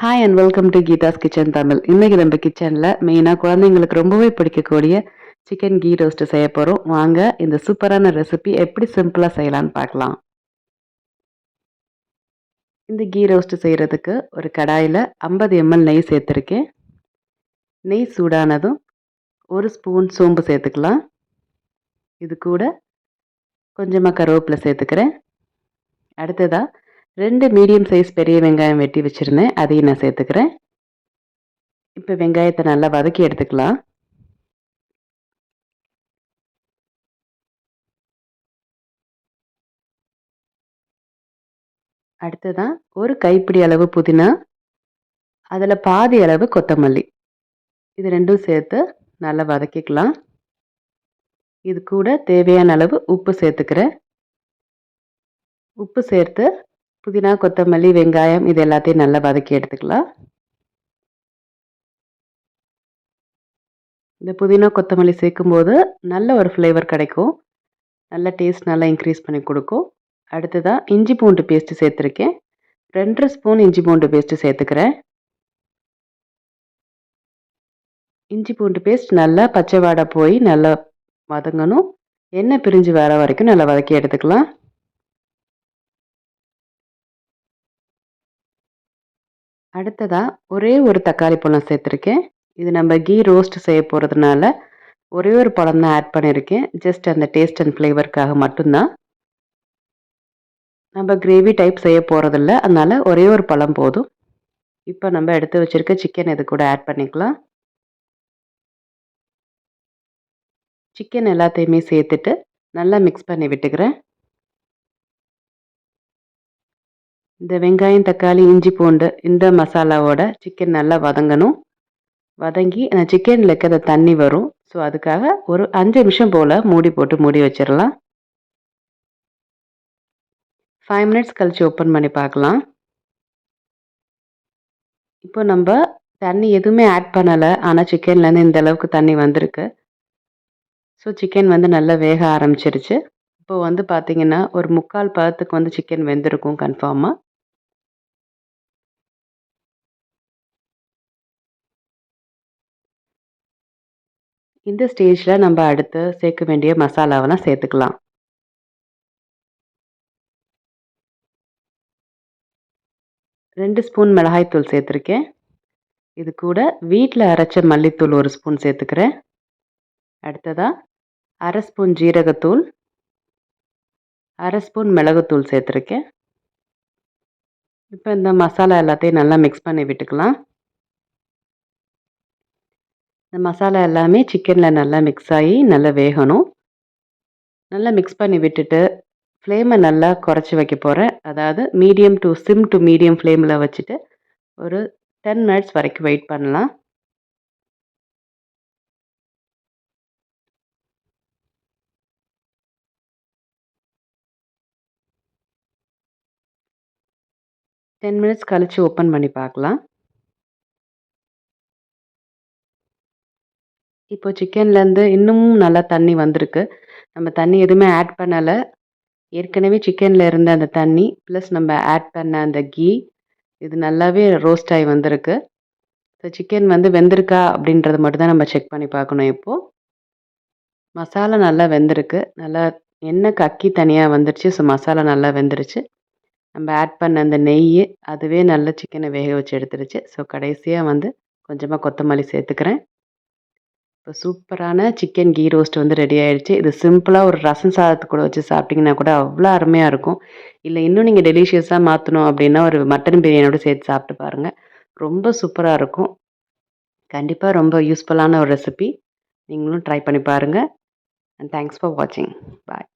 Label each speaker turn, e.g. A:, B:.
A: Hi and welcome to Geetha's kitchen Tamil இன்றைக்கி நம்ம கிச்சனில் மெயினாக குழந்தைங்களுக்கு ரொம்பவே பிடிக்கக்கூடிய சிக்கன் கீ ரோஸ்ட்டு செய்ய போகிறோம் வாங்க இந்த சூப்பரான ரெசிபி எப்படி சிம்பிளாக செய்யலான்னு பார்க்கலாம். இந்த கீ ரோஸ்ட்டு செய்கிறதுக்கு ஒரு கடாயில் ஐம்பது எம்எல் நெய் சேர்த்துருக்கேன். நெய் சூடானதும் ஒரு ஸ்பூன் சோம்பு சேர்த்துக்கலாம். இது கூட கொஞ்சமாக கருவேப்பிலை சேர்த்துக்கிறேன். அடுத்ததாக ரெண்டு மீடியம் சைஸ் பெரிய வெங்காயம் வெட்டி வச்சுருந்தேன். அதையும் நான் சேர்த்துக்கிறேன். இப்போ வெங்காயத்தை நல்லா வதக்கி எடுத்துக்கலாம். அடுத்ததான் ஒரு கைப்பிடி அளவு புதினா அதில் பாதி அளவு கொத்தமல்லி. இது ரெண்டும் சேர்த்து நல்லா வதக்கிக்கலாம். இது கூட தேவையான அளவு உப்பு சேர்த்துக்கிறேன். உப்பு சேர்த்து புதினா கொத்தமல்லி வெங்காயம் இது எல்லாத்தையும் நல்லா வதக்கி எடுத்துக்கலாம். இந்த புதினா கொத்தமல்லி சேர்க்கும்போது நல்ல ஒரு ஃப்ளேவர் கிடைக்கும். நல்ல டேஸ்ட் நல்லா இன்க்ரீஸ் பண்ணி கொடுக்கும். அடுத்ததாக இஞ்சி பூண்டு பேஸ்ட்டு சேர்த்துருக்கேன். ரெண்டரை ஸ்பூன் இஞ்சி பூண்டு பேஸ்ட்டு சேர்த்துக்கிறேன். இஞ்சி பூண்டு பேஸ்ட் நல்லா பச்சை வாடை போய் நல்லா வதங்கணும். எண்ணெய் பிரிஞ்சு வர வரைக்கும் நல்லா வதக்கி எடுத்துக்கலாம். அடுத்ததாக ஒரே ஒரு தக்காளி பழம் சேர்த்துருக்கேன். இது நம்ம கீ ரோஸ்ட் செய்ய போகிறதுனால ஒரே ஒரு பழம் தான் ஆட் பண்ணியிருக்கேன் ஜஸ்ட் அந்த டேஸ்ட் அண்ட் ஃப்ளேவருக்காக மட்டும்தான். நம்ம கிரேவி டைப் செய்ய போகிறதில்ல அதனால் ஒரே ஒரு பழம் போதும். இப்போ நம்ம எடுத்து வச்சுருக்க சிக்கன் இது கூட ஆட் பண்ணிக்கலாம். சிக்கன் எல்லாத்தையுமே சேர்த்துட்டு நல்லா மிக்ஸ் பண்ணி விட்டுக்கிறேன். இந்த வெங்காயம் தக்காளி இஞ்சி பூண்டு இந்த மசாலாவோட சிக்கன் நல்லா வதங்கணும். வதங்கி அந்த சிக்கனில் இருக்கிற தண்ணி வரும். ஸோ அதுக்காக ஒரு அஞ்சு நிமிஷம் போல் மூடி போட்டு மூடி வச்சிடலாம். ஃபைவ் மினிட்ஸ் கழித்து ஓப்பன் பண்ணி பார்க்கலாம். இப்போ நம்ம தண்ணி எதுவுமே ஆட் பண்ணலை. ஆனால் சிக்கன்லேருந்து இந்த அளவுக்கு தண்ணி வந்திருக்கு. ஸோ சிக்கன் வந்து நல்லா வேக ஆரம்பிச்சிருச்சு. இப்போ வந்து பார்த்திங்கன்னா ஒரு முக்கால் பதத்துக்கு வந்து சிக்கன் வெந்திருக்கும் கன்ஃபார்மாக இந்த ஸ்டேஜில் நம்ம அடுத்து சேர்க்க வேண்டிய மசாலாவெல்லாம் சேர்த்துக்கலாம். ரெண்டு ஸ்பூன் மிளகாய்த்தூள் சேர்த்துருக்கேன். இது கூட வீட்டில் அரைச்ச மல்லித்தூள் ஒரு ஸ்பூன் சேர்த்துக்கிறேன். அடுத்ததாக அரை ஸ்பூன் ஜீரகத்தூள் அரை ஸ்பூன் மிளகுத்தூள் சேர்த்துருக்கேன். இப்போ இந்த மசாலா எல்லாத்தையும் நல்லா மிக்ஸ் பண்ணி விட்டுக்கலாம். இந்த மசாலா எல்லாமே சிக்கனில் நல்லா மிக்ஸ் ஆகி நல்லா வேகணும். நல்லா மிக்ஸ் பண்ணி விட்டுட்டு ஃப்ளேமை நல்லா குறைச்சி வைக்க போகிறேன் அதாவது medium to sim to medium ஃப்ளேமில் வச்சுட்டு ஒரு டென் மினிட்ஸ் வரைக்கும் வெயிட் பண்ணலாம். டென் மினிட்ஸ் கழித்து ஓப்பன் பண்ணி பார்க்கலாம். இப்போ சிக்கன்லேருந்து இன்னமும் நல்லா தண்ணி வந்திருக்கு. நம்ம தண்ணி எதுவுமே ஆட் பண்ணலை. ஏற்கனவே சிக்கனில் இருந்த அந்த தண்ணி ப்ளஸ் நம்ம ஆட் பண்ண அந்த கீ இது நல்லாவே ரோஸ்ட் ஆகி வந்திருக்கு. ஸோ சிக்கன் வந்து வெந்திருக்கா அப்படின்றத மட்டும் தான் நம்ம செக் பண்ணி பார்க்கணும் இப்போது மசாலா நல்லா வெந்திருக்கு. நல்லா எண்ணெய் கக்கி தனியாக வந்துருச்சு. ஸோ மசாலா நல்லா வெந்துருச்சு. நம்ம ஆட் பண்ண அந்த நெய் அதுவே நல்ல சிக்கனை வேக வச்சு எடுத்துருச்சு. ஸோ கடைசியாக வந்து கொஞ்சமாக கொத்தமல்லி சேர்த்துக்கிறேன். இப்போ சூப்பரான சிக்கன் கீ ரோஸ்ட் வந்து ரெடி ஆகிடுச்சு இது சிம்பிளாக ஒரு ரசம் சாதத்து கூட வச்சு சாப்பிட்டிங்கன்னா கூட அவ்வளோ அருமையாக இருக்கும். இல்லை இன்னும் நீங்கள் டெலிஷியஸாக மாற்றணும் அப்படின்னா ஒரு மட்டன் பிரியாணியோட சேர்த்து சாப்பிட்டு பாருங்கள் ரொம்ப சூப்பராக இருக்கும். கண்டிப்பாக ரொம்ப யூஸ்ஃபுல்லான ஒரு ரெசிபி நீங்களும் ட்ரை பண்ணி பாருங்கள் அண்ட் தேங்க்ஸ் ஃபார் வாட்சிங் பாய்